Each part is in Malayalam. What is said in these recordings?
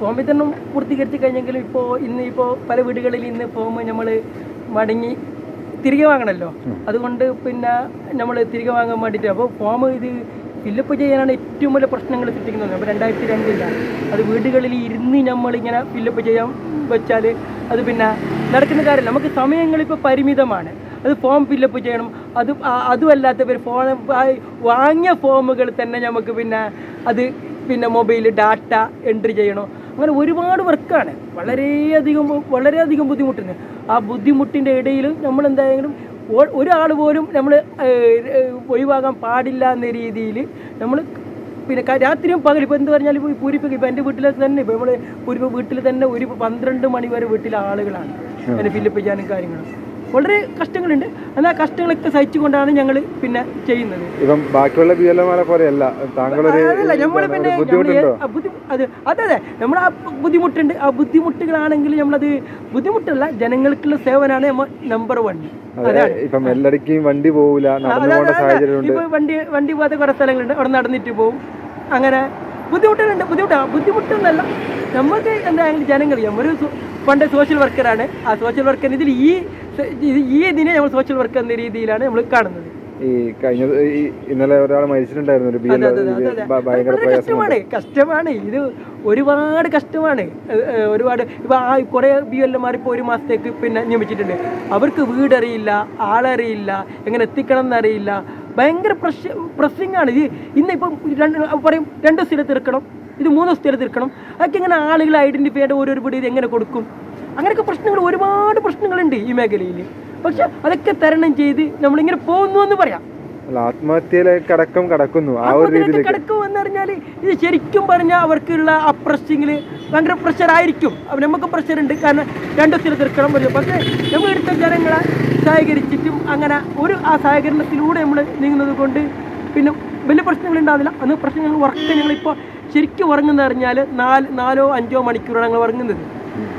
ഫോം വിതരണം പൂർത്തീകരിച്ച് കഴിഞ്ഞെങ്കിൽ ഇപ്പോൾ ഇന്ന് ഇപ്പോൾ പല വീടുകളിൽ ഇന്ന് ഫോം നമ്മൾ മടങ്ങി തിരികെ വാങ്ങണമല്ലോ അതുകൊണ്ട് പിന്നെ നമ്മൾ തിരികെ വാങ്ങാൻ വേണ്ടിയിട്ട് അപ്പോൾ ഫോം ഇത് ഫില്ലപ്പ് ചെയ്യാനാണ് ഏറ്റവും വലിയ പ്രശ്നങ്ങൾ സൃഷ്ടിക്കുന്നത്. അപ്പോൾ രണ്ടായിരത്തി രണ്ടില്ല അത് വീടുകളിൽ ഇരുന്ന് നമ്മളിങ്ങനെ ഫില്ലപ്പ് ചെയ്യാൻ വെച്ചാൽ അത് പിന്നെ നടക്കുന്ന കാര്യമല്ല. നമുക്ക് സമയങ്ങളിപ്പോൾ പരിമിതമാണ്. അത് ഫോം ഫില്ലപ്പ് ചെയ്യണം. അത് അതുമല്ലാത്തവർ ഫോൺ വാങ്ങിയ ഫോമുകൾ തന്നെ നമുക്ക് പിന്നെ അത് പിന്നെ മൊബൈൽ ഡാറ്റ എൻട്രി ചെയ്യണോ? അങ്ങനെ ഒരുപാട് വർക്കാണ്. വളരെയധികം വളരെയധികം ബുദ്ധിമുട്ടുണ്ട് ആ ബുദ്ധിമുട്ടിന്റെ ഇടയിൽ നമ്മൾ എന്തായാലും ഒരാൾ പോലും നമ്മൾ ഒഴിവാകാൻ പാടില്ല എന്ന രീതിയിൽ നമ്മൾ പിന്നെ രാത്രിയും പകൽ ഇപ്പോൾ എന്ത് പറഞ്ഞാലും ഇപ്പോൾ പൂരിപ്പിക്കും ഇപ്പോൾ എന്റെ വീട്ടിൽ തന്നെ ഇപ്പോൾ നമ്മൾ പൂരിപ്പ് വീട്ടിൽ തന്നെ ഒരു പന്ത്രണ്ട് മണി വരെ വീട്ടിലെ ആളുകളാണ്. അതിന് ഫില്ലപ്പ് ചെയ്യാനും കാര്യങ്ങളും. വളരെ കഷ്ടങ്ങളുണ്ട്. എന്നാൽ കഷ്ടങ്ങളൊക്കെ സഹിച്ചുകൊണ്ടാണ് ഞങ്ങൾ പിന്നെ ചെയ്യുന്നത്. ഇപ്പം ബാക്കിയുള്ള ബി എൽ എമാരെ പോലെയല്ല താങ്കളൊരു നമ്മൾ പിന്നെ അത് അതെ അതെ. നമ്മൾ ആ ബുദ്ധിമുട്ടുണ്ട്. ആ ബുദ്ധിമുട്ടുകളാണെങ്കിൽ നമ്മളത് ബുദ്ധിമുട്ടല്ല ജനങ്ങൾക്കുള്ള സേവനമാണ് നമ്മൾ നമ്പർ വൺ ഇപ്പം എല്ലായിടക്കും വണ്ടി പോകില്ല ഇപ്പൊ വണ്ടി വണ്ടി പോകാത്ത കുറെ സ്ഥലങ്ങളുണ്ട്. അവിടെ നടന്നിട്ട് പോകും അങ്ങനെ ബുദ്ധിമുട്ടുകളുണ്ട് ബുദ്ധിമുട്ടാണ് ബുദ്ധിമുട്ടൊന്നല്ല. നമുക്ക് എന്തായാലും ജനങ്ങൾ നമ്മൾ പണ്ട് സോഷ്യൽ വർക്കറാണ് ആ സോഷ്യൽ വർക്കർ ഇതിൽ ഈ ഈ ഇതിനെ നമ്മൾ സോഷ്യൽ വർക്ക് എന്ന രീതിയിലാണ് നമ്മൾ കാണുന്നത്. ഈ കഴിഞ്ഞ ഇന്നലെ ഒരാൾ മരിച്ചിട്ടുണ്ടായിരുന്നു ഒരു. ഭയങ്കര കഷ്ടമാണ് കഷ്ടമാണ്. ഇത് ഒരുപാട് കഷ്ടമാണ്. ഒരുപാട് ഇപ്പൊ ആ കുറെ ബി എൽ എമാർ ഇപ്പോൾ ഒരു മാസത്തേക്ക് പിന്നെ നിയമിച്ചിട്ടുണ്ട്. അവർക്ക് വീടറിയില്ല ആളറിയില്ല എങ്ങനെ എത്തിക്കണം എന്നറിയില്ല ഭയങ്കര പ്രഷ് പ്രസ്സിംഗ് ആണ് ഇത് ഇന്ന് ഇന്നിപ്പം രണ്ട് പറയും രണ്ട് സ്ഥലത്ത് തീർക്കണം ഇത് മൂന്ന് സ്ഥലത്ത് തീർക്കണം അതൊക്കെ ഇങ്ങനെ ആളുകൾ ഐഡന്റിഫൈ ചെയ്യേണ്ട ഓരോ പിടി ഇത് എങ്ങനെ കൊടുക്കും? അങ്ങനെയൊക്കെ പ്രശ്നങ്ങൾ ഒരുപാട് പ്രശ്നങ്ങളുണ്ട് ഈ മേഖലയിൽ പക്ഷെ അതൊക്കെ തരണം ചെയ്ത് നമ്മളിങ്ങനെ പോകുന്നു എന്ന് പറയാം. ആത്മഹത്യയിലേക്ക് അടക്കം കടക്കുന്നു. ആ ഒരു രീതിയിലേക്ക്. കടക്കും എന്ന് പറഞ്ഞാൽ ഇത് ശരിക്കും പറഞ്ഞാൽ അവർക്കുള്ള ആ പ്രസ്സിങ്ങിൽ ഭയങ്കര പ്രഷർ ആയിരിക്കും. നമുക്ക് പ്രഷർ ഉണ്ട്. കാരണം രണ്ടു സ്ഥലത്ത് എടുക്കണം പറ്റും പക്ഷേ നമ്മൾ എടുത്ത ജനങ്ങളെ സഹകരിച്ചിട്ടും അങ്ങനെ ഒരു ആ സഹകരണത്തിലൂടെ നമ്മൾ നീങ്ങുന്നത് കൊണ്ട് പിന്നെ വലിയ പ്രശ്നങ്ങൾ ഉണ്ടാവില്ല. അന്ന് പ്രശ്നങ്ങൾ ഉറക്കം ഞങ്ങളിപ്പോൾ ശരിക്കും ഉറങ്ങുന്ന പറഞ്ഞാൽ നാല് നാലോ അഞ്ചോ മണിക്കൂറാണ് ഞങ്ങൾ ഉറങ്ങുന്നത്.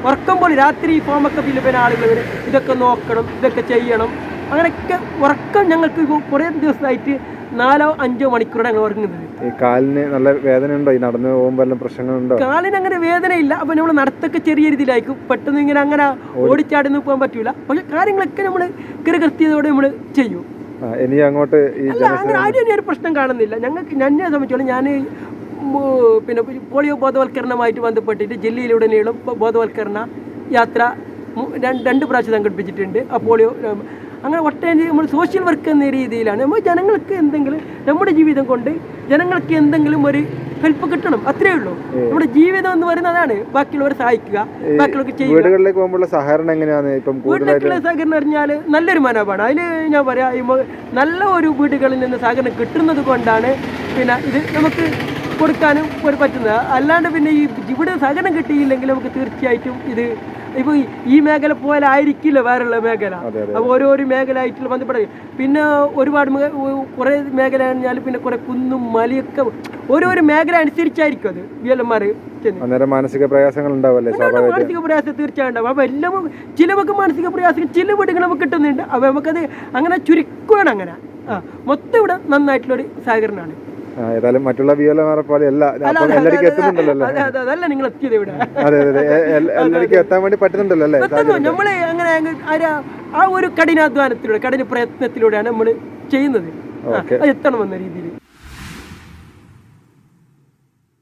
ഉറക്കുമ്പോൾ രാത്രി ഫോമൊക്കെ ഫിലിപ്പിന് ആളുകൾ ഇതൊക്കെ നോക്കണം ഇതൊക്കെ ചെയ്യണം. അങ്ങനെയൊക്കെ ഉറക്കം ഞങ്ങൾക്ക് കുറേ ദിവസമായിട്ട് നാലോ അഞ്ചോ മണിക്കൂറാണ് ഞങ്ങൾ ഉറങ്ങുന്നത്. ഈ കാലിന് നല്ല വേദന ഉണ്ടോ? ഈ നടന്നു പോകുമ്പോൾ എല്ലാം പ്രശ്നങ്ങളുണ്ടോ കാലിന് അങ്ങനെ വേദനയില്ല. അപ്പൊ നമ്മൾ നടത്തൊക്കെ ചെറിയ രീതിയിലായിരിക്കും. പെട്ടെന്ന് ഇങ്ങനെ അങ്ങനെ ഓടിച്ചാടുന്നു പോകാൻ പറ്റൂല. പക്ഷെ കാര്യങ്ങളൊക്കെ നമ്മൾ കൃത്യതയോടെ നമ്മൾ ചെയ്യും. ഇനി അങ്ങോട്ട് ആരും ഇനി ഒരു പ്രശ്നം കാണുന്നില്ല. ഞങ്ങൾക്ക് എന്നെ സംബന്ധിച്ചോളം ഞാൻ പിന്നെ പോളിയോ ബോധവൽക്കരണമായിട്ട് ബന്ധപ്പെട്ടിട്ട് ജില്ലയിലുടനീളം നീളം ബോധവൽക്കരണ യാത്ര രണ്ട് പ്രാവശ്യം സംഘടിപ്പിച്ചിട്ടുണ്ട്. ആ പോളിയോ അങ്ങനെ ഒട്ടേറെ നമ്മൾ സോഷ്യൽ വർക്ക് എന്ന രീതിയിലാണ്. നമ്മൾ ജനങ്ങൾക്ക് എന്തെങ്കിലും നമ്മുടെ ജീവിതം കൊണ്ട് ജനങ്ങൾക്ക് എന്തെങ്കിലും ഒരു ഹെൽപ്പ് കിട്ടണം. അത്രേ ഉള്ളൂ. നമ്മുടെ ജീവിതം എന്ന് പറയുന്നത് അതാണ്. ബാക്കിയുള്ളവരെ സഹായിക്കുക ബാക്കിയുള്ളവർക്ക് ചെയ്യുക. വീടുകളിലേക്ക് പോകുമ്പോഴുള്ള സഹകരണം എങ്ങനെയാണ് ഇപ്പം കൂടുതലായിട്ട്? വീട്ടിലേക്കുള്ള സഹകരണം പറഞ്ഞാൽ നല്ലൊരു മനോഭാവമാണ് അതിൽ ഞാൻ പറയാം നല്ല ഒരു വീടുകളിൽ നിന്ന് സഹകരണം കിട്ടുന്നത് കൊണ്ടാണ് പിന്നെ ഇത് നമുക്ക് കൊടുക്കാനും ഒരു പറ്റുന്നത്. അല്ലാണ്ട് പിന്നെ ഈ ഇവിടെ സഹനം കിട്ടിയില്ലെങ്കിൽ നമുക്ക് തീർച്ചയായിട്ടും ഇത് ഇപ്പൊ ഈ മേഖല പോലെ ആയിരിക്കില്ല വേറെയുള്ള മേഖല. അപ്പോൾ ഓരോരോ മേഖല ആയിട്ടുള്ള ബന്ധപ്പെടുക പിന്നെ ഒരുപാട് കുറെ മേഖല കഴിഞ്ഞാൽ പിന്നെ കുറേ കുന്നും മലയൊക്കെ ഓരോരോ മേഖല അനുസരിച്ചായിരിക്കും അത്. ബി എൽ എംമാർ അന്നേരം മാനസിക പ്രയാസങ്ങൾ ഉണ്ടാവല്ലേ മാനസിക പ്രയാസം തീർച്ചയായും ഉണ്ടാവും. അപ്പൊ എല്ലാം ചിലവൊക്കെ മാനസിക പ്രയാസം ചില വീടുകൾ നമുക്ക് കിട്ടുന്നുണ്ട്. അപ്പൊ നമുക്കത് അങ്ങനെ ചുരുക്കുകയാണ് അങ്ങനെ. ആ മൊത്തം ഇവിടെ നന്നായിട്ടുള്ളൊരു സഹകരണമാണ്. ഏതായാലും മറ്റുള്ള ബി എൽ എമാരെ പോലെ അല്ല. അപ്പം എല്ലാവർക്കും എത്തുന്നുണ്ടല്ലോ അതെ അതെ അതല്ല നിങ്ങൾ എത്തിയത് ഇവിടെ. അതെ അതെ എല്ലാവർക്കും എത്താൻ വേണ്ടി പറ്റുന്നുണ്ടല്ലോ അല്ലേ? നമ്മൾ അങ്ങനെ അങ്ങ് ആ ഒരു കഠിനാധ്വാനത്തിലൂടെ കഠിന പ്രയത്നത്തിലൂടെയാണ് നമ്മൾ ചെയ്യുന്നത് എത്തണമെന്ന രീതിയിൽ